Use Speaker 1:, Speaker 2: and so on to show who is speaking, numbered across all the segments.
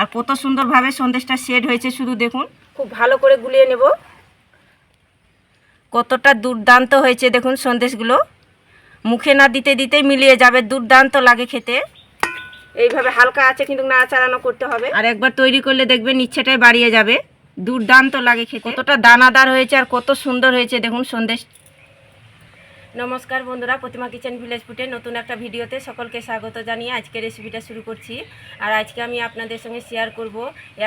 Speaker 1: আর কত সুন্দরভাবে সন্দেশটা সেট হয়েছে শুধু দেখুন। খুব ভালো করে গুলিয়ে নেব। কতটা দুর্দান্ত হয়েছে দেখুন সন্দেশগুলো। মুখে না দিতে দিতেই মিলিয়ে যাবে দুর্দান্ত লাগে খেতে। এইভাবে হালকা আছে কিন্তু নাড়াচাড়ানো করতে হবে। আর একবার তৈরি করলে দেখবেন ইচ্ছেটাই বাড়িয়ে যাবে। দুর্দান্ত লাগে খেতে। কতটা দানাদার হয়েছে আর কত সুন্দর হয়েছে দেখুন সন্দেশ নমস্কার বন্ধুরা, প্রতিমা কিচেন ভিলেজ ফুটে নতুন একটা ভিডিওতে সকলকে স্বাগত জানিয়ে আজকে রেসিপিটা শুরু করছি। আর আজকে আমি আপনাদের সঙ্গে শেয়ার করব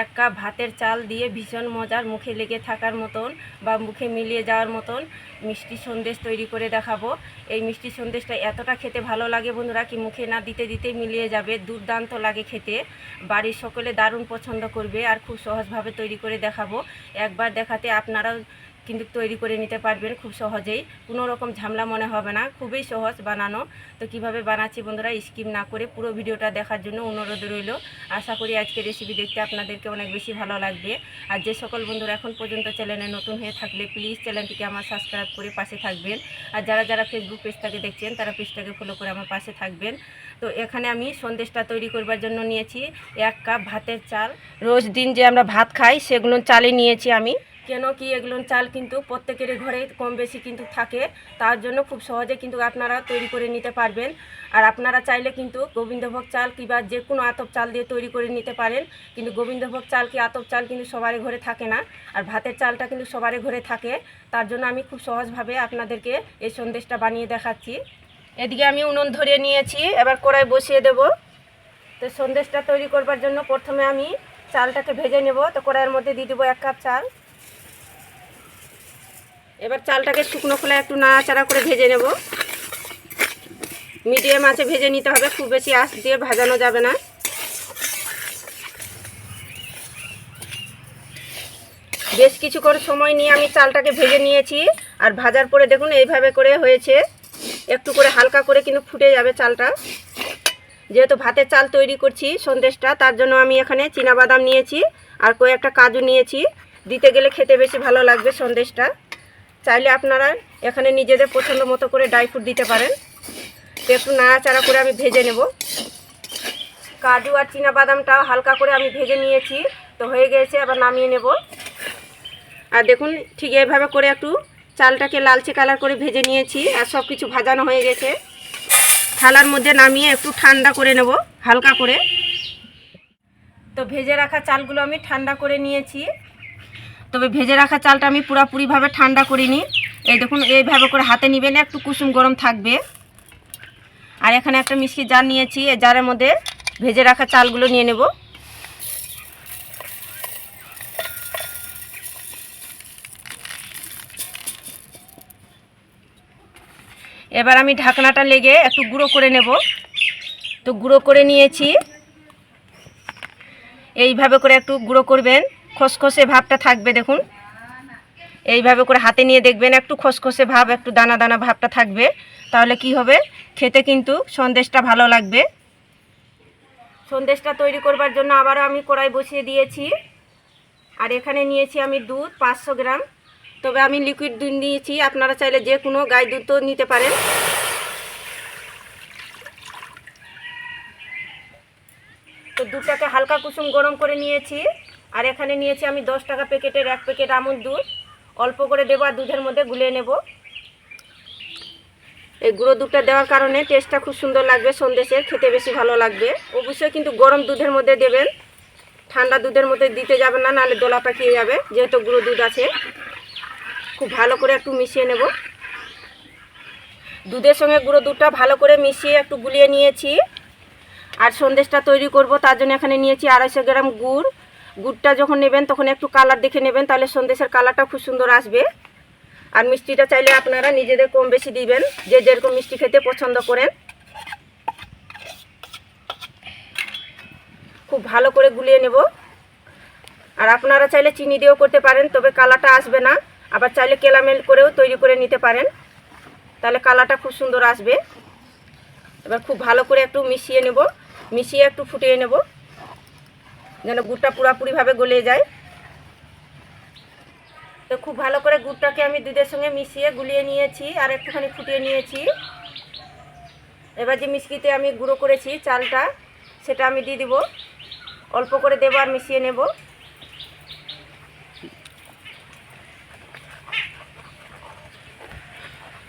Speaker 1: এক কাপ ভাতের চাল দিয়ে ভীষণ মজার, মুখে লেগে থাকার মতন বা মুখে মিলিয়ে যাওয়ার মতন মিষ্টি সন্দেশ তৈরি করে দেখাবো। এই মিষ্টি সন্দেশটা এতটা খেতে ভালো লাগে বন্ধুরা কি মুখে না দিতে দিতে মিলিয়ে যাবে, দুর্দান্ত লাগে খেতে। বাড়ির সকলে দারুণ পছন্দ করবে আর খুব সহজভাবে তৈরি করে দেখাবো। একবার দেখাতে আপনারাও কিন্তু তৈরি করে নিতে পারবেন খুব সহজেই। কোনো রকম ঝামেলা মনে হবে না, খুবই সহজ বানানো। তো কীভাবে বানাচ্ছি বন্ধুরা, স্কিপ না করে পুরো ভিডিওটা দেখার জন্য অনুরোধ রইল। আশা করি আজকে রেসিপি দেখতে আপনাদেরকে অনেক বেশি ভালো লাগবে। আর যে সকল বন্ধুরা এখন পর্যন্ত চ্যানেলে নতুন হয়ে থাকলে প্লিজ চ্যানেলটিকে আমার সাবস্ক্রাইব করে পাশে থাকবেন। আর যারা যারা ফেসবুক পেজটাকে দেখছেন, তারা পেজটাকে ফলো করে আমার পাশে থাকবেন। তো এখানে আমি সন্দেশটা তৈরি করবার জন্য নিয়েছি এক কাপ ভাতের চাল। রোজ দিন যে আমরা ভাত খাই, সেগুলো চালে নিয়েছি আমি। কেন কি এগুলো চাল কিন্তু প্রত্যেকের ঘরে কম বেশি কিন্তু থাকে, তার জন্য খুব সহজে কিন্তু আপনারা তৈরি করে নিতে পারবেন। আর আপনারা চাইলে কিন্তু গোবিন্দভোগ চাল কিংবা যে কোনো আতপ চাল দিয়ে তৈরি করে নিতে পারেন, কিন্তু গোবিন্দভোগ চাল কি আতপ চাল কিন্তু সবারই ঘরে থাকে না, আর ভাতের চালটা কিন্তু সবারই ঘরে থাকে, তার জন্য আমি খুব সহজভাবে আপনাদেরকে এই সন্দেশটা বানিয়ে দেখাচ্ছি। এদিকে আমি উনুন ধরিয়ে নিয়েছি, এবার কড়াই বসিয়ে দেব। তো সন্দেশটা তৈরি করবার জন্য প্রথমে আমি চালটাকে ভেজে নেব, তো কড়াইয়ের মধ্যে দিয়ে দেবো এক কাপ চাল। এবার চালটাকে শুকনো খোলা একটু নাড়াচাড়া করে ভেজে নেব। মিডিয়াম আছে, ভেজে নিতে হবে, খুব বেশি আঁচ দিয়ে ভাজানো যাবে না। বেশ কিছু করে সময় নিয়ে আমি চালটাকে ভেজে নিয়েছি, আর ভাজার পরে দেখুন এইভাবে করে হয়েছে। একটু করে হালকা করে কিন্তু ফুটে যাবে চালটা। যেহেতু ভাতের চাল তৈরি করছি সন্দেশটা, তার জন্য আমি এখানে বাদাম নিয়েছি আর কয়েকটা কাজু নিয়েছি। দিতে গেলে খেতে বেশি ভালো লাগবে সন্দেশটা। চাইলে আপনারা এখানে নিজেদের পছন্দ মতো করে ড্রাই ফ্রুট দিতে পারেন। তো একটু নাড়াচাড়া করে আমি ভেজে নেব। কাজু আর বাদামটা হালকা করে আমি ভেজে নিয়েছি, তো হয়ে গেছে আবার নামিয়ে নেব। আর দেখুন, ঠিক এইভাবে করে একটু চালটাকে লালচে কালার করে ভেজে নিয়েছি, আর সব কিছু ভাজানো হয়ে গেছে। থালার মধ্যে নামিয়ে একটু ঠান্ডা করে নেব, হালকা করে। তো ভেজে রাখা চালগুলো আমি ঠান্ডা করে নিয়েছি। তবে ভেজে রাখা চালটা আমি পুরোপুরিভাবে ঠান্ডা করিনি। এই দেখুন, এইভাবে করে হাতে নিবেন, একটু কুসুম গরম থাকবে। আর এখানে একটা মিষ্টি জার নিয়েছি, এই জারের মধ্যে ভেজে রাখা চালগুলো নিয়ে নেব। এবার আমি ঢাকনাটা লেগে একটু গুঁড়ো করে নেব। তো গুঁড়ো করে নিয়েছি। এইভাবে করে একটু গুঁড়ো করবেন। খসখসে ভাবটা থাকবে দেখুন। এইভাবে করে হাতে নিয়ে দেখবেন, একটু খসখসে ভাব, একটু দানা দানা ভাবটা থাকবে। তাহলে কি হবে? খেতে কিন্তু সন্দেশটা ভালো লাগবে। সন্দেশটা তৈরি করবার জন্য আবারও আমি কড়াই বসিয়ে দিয়েছি। আর এখানে নিয়েছি আমি দুধ, পাঁচশো গ্রাম। তবে আমি লিকুইড দুধ নিয়েছি, আপনারা চাইলে যে কোনো গাই দুধ তো নিতে পারেন। তো দুধটাকে হালকা কুসুম গরম করে নিয়েছি। আর এখানে নিয়েছি আমি দশ টাকা প্যাকেটের এক প্যাকেট আমুল দুধ। অল্প করে দেবো আর দুধের মধ্যে গুলিয়ে নেব। এই গুঁড়ো দুধটা দেওয়ার কারণে টেস্টটা খুব সুন্দর লাগবে সন্দেশের খেতে বেশি ভালো লাগবে। অবশ্যই কিন্তু গরম দুধের মধ্যে দেবেন। ঠান্ডা দুধের মধ্যে দিতে যাবেন না, নাহলে দোলা পাকিয়ে যাবে, যেহেতু গুঁড়ো দুধ আছে। খুব ভালো করে একটু মিশিয়ে নেব। দুধের সঙ্গে গুঁড়ো দুধটা ভালো করে মিশিয়ে একটু গুলিয়ে নিয়েছি। আর সন্দেশটা তৈরি করব, তার জন্য এখানে নিয়েছি আড়াইশো গ্রাম গুড়। গুড়টা যখন নেবেন, তখন একটু কালার দেখে নেবেন, তাহলে সন্দেশের কালারটা খুব সুন্দর আসবে। আর মিষ্টিটা চাইলে আপনারা নিজেদের কম বেশি দিবেন, যে যেরকম মিষ্টি খেতে পছন্দ করেন। খুব ভালো করে গুলিয়ে নেব। আর আপনারা চাইলে চিনি দিয়েও করতে পারেন, তবে কালারটা আসবে না। আবার চাইলে কেলামেল করেও তৈরি করে নিতে পারেন। তাহলে কালারটা খুব সুন্দর আসবে। এবার খুব ভালো করে একটু মিশিয়ে নেব, মিশিয়ে একটু ফুটিয়ে নেব। যেন গুড়টা পুরাপুরিভাবে গলে যায়। তো খুব ভালো করে গুড়টাকে আমি দুধের সঙ্গে মিশিয়ে গুলিয়ে নিয়েছি আর একটুখানি ফুটিয়ে নিয়েছি। এবার যে মিষ্টিতে আমি গুঁড়ো করেছি চালটা, সেটা আমি দিয়ে দিব। অল্প করে দেবো আর মিশিয়ে নেব।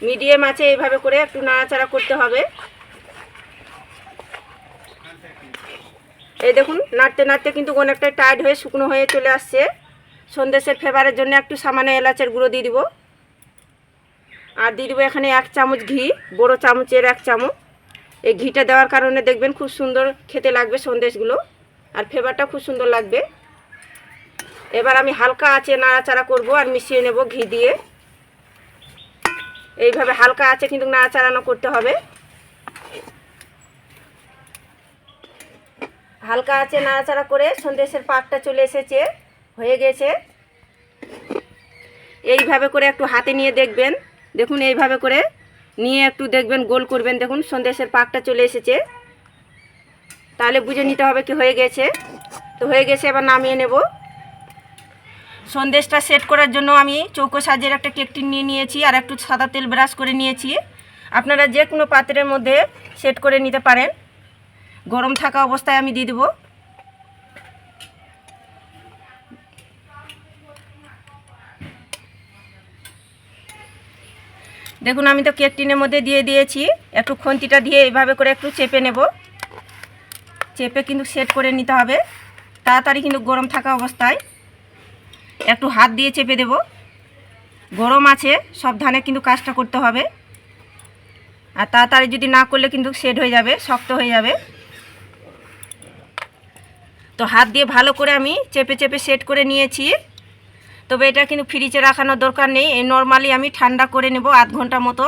Speaker 1: মিডিয়াম আছে এইভাবে করে একটু নাড়াচাড়া করতে হবে। এই দেখুন, নাড়তে নাড়তে কিন্তু অনেকটাই টাইট হয়ে শুকনো হয়ে চলে আসছে। সন্দেশের ফেভারের জন্য একটু সামান্য এলাচের গুঁড়ো দিয়ে দিব। আর দিয়ে দিব এখানে এক চামচ ঘি, বড় চামচের এক চামচ। এই ঘিটা দেওয়ার কারণে দেখবেন খুব সুন্দর খেতে লাগবে সন্দেশগুলো, আর ফ্লেভারটা খুব সুন্দর লাগবে। এবার আমি হালকা আছে নাড়াচাড়া করব আর মিশিয়ে নেব ঘি দিয়ে। এইভাবে হালকা আছে কিন্তু নাড়াচাড়ানো করতে হবে। হালকা আছে, নাড়াচাড়া করে সন্দেশের পাকটা চলে এসেছে, হয়ে গেছে। এইভাবে করে একটু হাতে নিয়ে দেখবেন। দেখুন, এইভাবে করে নিয়ে একটু দেখবেন, গোল করবেন। দেখুন, সন্দেশের পাকটা চলে এসেছে। তাহলে বুঝে নিতে হবে কি হয়ে গেছে। তো হয়ে গেছে, এবার নামিয়ে নেব। সন্দেশটা সেট করার জন্য আমি চৌকো সাজের একটা কেকটি নিয়ে নিয়েছি আর একটু সাদা তেল ব্রাশ করে নিয়েছি। আপনারা যে কোনো পাত্রের মধ্যে সেট করে নিতে পারেন। গরম থাকা অবস্থায় আমি দিয়ে দেবো। দেখুন, আমি তো কেক টিনের মধ্যে দিয়ে দিয়েছি। একটু খন্তিটা দিয়ে এইভাবে করে একটু চেপে নেব। চেপে কিন্তু সেট করে নিতে হবে। তাড়াতাড়ি কিন্তু গরম থাকা অবস্থায় একটু হাত দিয়ে চেপে দেব। গরম আছে, সাবধানে কিন্তু কাজটা করতে হবে। আর তাড়াতাড়ি যদি না করলে কিন্তু সেট হয়ে যাবে, শক্ত হয়ে যাবে। তো হাত দিয়ে ভালো করে আমি চেপে চেপে সেট করে নিয়েছি। তবে এটা কিন্তু ফ্রিজে রাখানোর দরকার নেই। এই নর্মালি আমি ঠান্ডা করে নেব আধ ঘণ্টা মতো।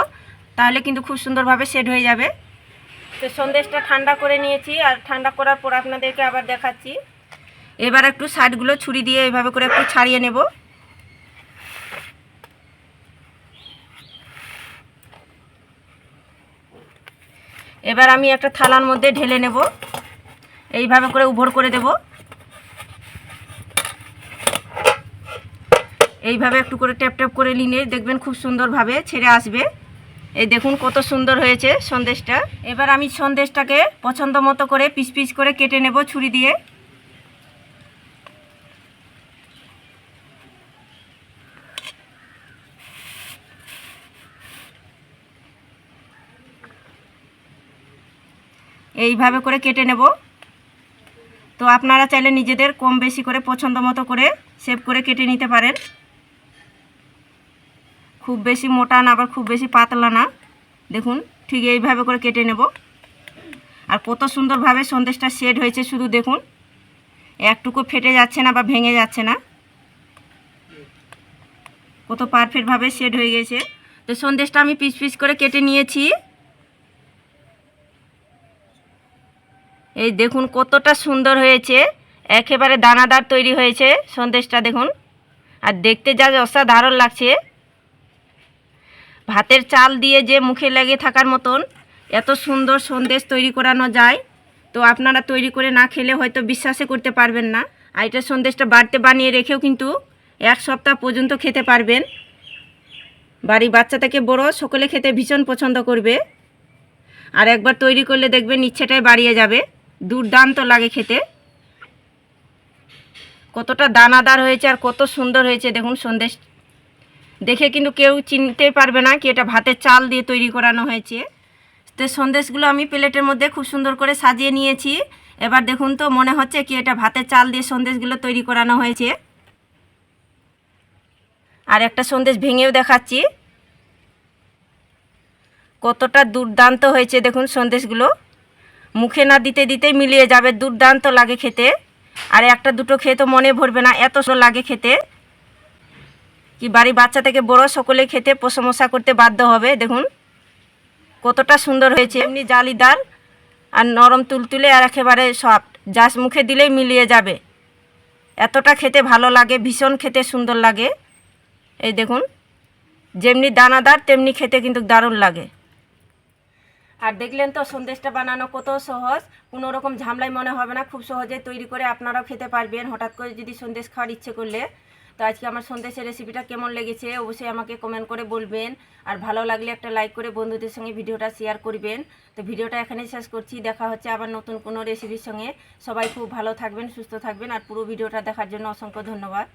Speaker 1: তাহলে কিন্তু খুব সুন্দরভাবে সেট হয়ে যাবে। তো সন্দেশটা ঠান্ডা করে নিয়েছি আর ঠান্ডা করার পর আপনাদেরকে আবার দেখাচ্ছি। এবার একটু সাইডগুলো ছুরি দিয়ে এইভাবে করে একটু ছাড়িয়ে নেব। এবার আমি একটা থালার মধ্যে ঢেলে নেব। এইভাবে করে উভর করে দেব। এইভাবে একটু করে ট্যাপ ট্যাপ করে নিলে দেখবেন খুব সুন্দরভাবে ছেড়ে আসবে। এই দেখুন কত সুন্দর হয়েছে সন্দেশটা। এবার আমি সন্দেশটাকে পছন্দ মতো করে পিস পিস করে কেটে নেব ছুরি দিয়ে। এইভাবে করে কেটে নেব। তো আপনারা চাইলে নিজেদের কম বেশি করে পছন্দ মতো করে শেপ করে কেটে নিতে পারেন। খুব বেশি মোটা না, আবার খুব বেশি পাতলা না। দেখুন, ঠিক এইভাবে করে কেটে নেব। আর কত সুন্দরভাবে সন্দেশটা শেড হয়েছে, শুধু দেখুন। একটুকু ফেটে যাচ্ছে না বা ভেঙে যাচ্ছে না। কত পারফেক্টভাবে শেড হয়ে গেছে। তো সন্দেশটা আমি পিস পিস করে কেটে নিয়েছি। এই দেখুন কতটা সুন্দর হয়েছে। একেবারে দানাদার তৈরি হয়েছে সন্দেশটা, দেখুন। আর দেখতে যা অসাধারণ লাগছে। ভাতের চাল দিয়ে যে মুখে লেগে থাকার মতন এত সুন্দর সন্দেশ তৈরি করানো যায়। তো আপনারা তৈরি করে না খেলে হয়তো বিশ্বাসে করতে পারবেন না। আর এটা সন্দেশটা বাড়িতে বানিয়ে রেখেও কিন্তু এক সপ্তাহ পর্যন্ত খেতে পারবেন। বাড়ি বাচ্চা থেকে বড় সকলে খেতে ভীষণ পছন্দ করবে। আর একবার তৈরি করলে দেখবেন ইচ্ছেটাই বাড়িয়ে যাবে। দুর্দান্ত লাগে খেতে। কতটা দানাদার হয়েছে আর কত সুন্দর হয়েছে, দেখুন সন্দেশ। দেখে কিন্তু কেউ চিনতে পারবে না কি এটা ভাতের চাল দিয়ে তৈরি করানো হয়েছে। তো সন্দেশগুলো আমি প্লেটের মধ্যে খুব সুন্দর করে সাজিয়ে নিয়েছি। এবার দেখুন তো মনে হচ্ছে কি এটা ভাতের চাল দিয়ে সন্দেশগুলো তৈরি করানো হয়েছে। আর একটা সন্দেশ ভেঙেও দেখাচ্ছি। কতটা দুর্দান্ত হয়েছে, দেখুন সন্দেশগুলো। মুখে না দিতে দিতেই মিলিয়ে যাবে, দুর্দান্ত লাগে খেতে। আর একটা দুটো খেয়ে তো মনে ভরবে না, এত লাগে খেতে। কি বাড়ি বাচ্চা থেকে বড় সকলে খেতে প্রশংসা করতে বাধ্য হবে, দেখুন। কতটা সুন্দর হয়েছে, এমনি জালিদার আর নরম তুলতুলে আর একেবারে সফট জাস মুখে দিলেই মিলিয়ে যাবে। এতটা খেতে ভালো লাগে, ভীষণ খেতে সুন্দর লাগে। এই দেখুন, যেমনি দানাদার, তেমনি খেতে কিন্তু দারুণ লাগে। আর দেখলেন তো সন্দেশটা বানানো কত সহজ। কোনো রকম ঝামলাই মনে হবে না, খুব সহজে তৈরি করে আপনারাও খেতে পারবেন। হঠাৎ করে যদি সন্দেশ খাওয়ার ইচ্ছে করলে। তো আজকে আমার সন্দেশের রেসিপিটা কেমন লেগেছে অবশ্যই আমাকে কমেন্ট করে বলবেন। আর ভালো লাগলে একটা লাইক করে বন্ধুদের সঙ্গে ভিডিওটা শেয়ার করবেন। তো ভিডিওটা এখানেই শেষ করছি। দেখা হচ্ছে আবার নতুন কোনো রেসিপির সঙ্গে। সবাই খুব ভালো থাকবেন, সুস্থ থাকবেন। আর পুরো ভিডিওটা দেখার জন্য অসংখ্য ধন্যবাদ।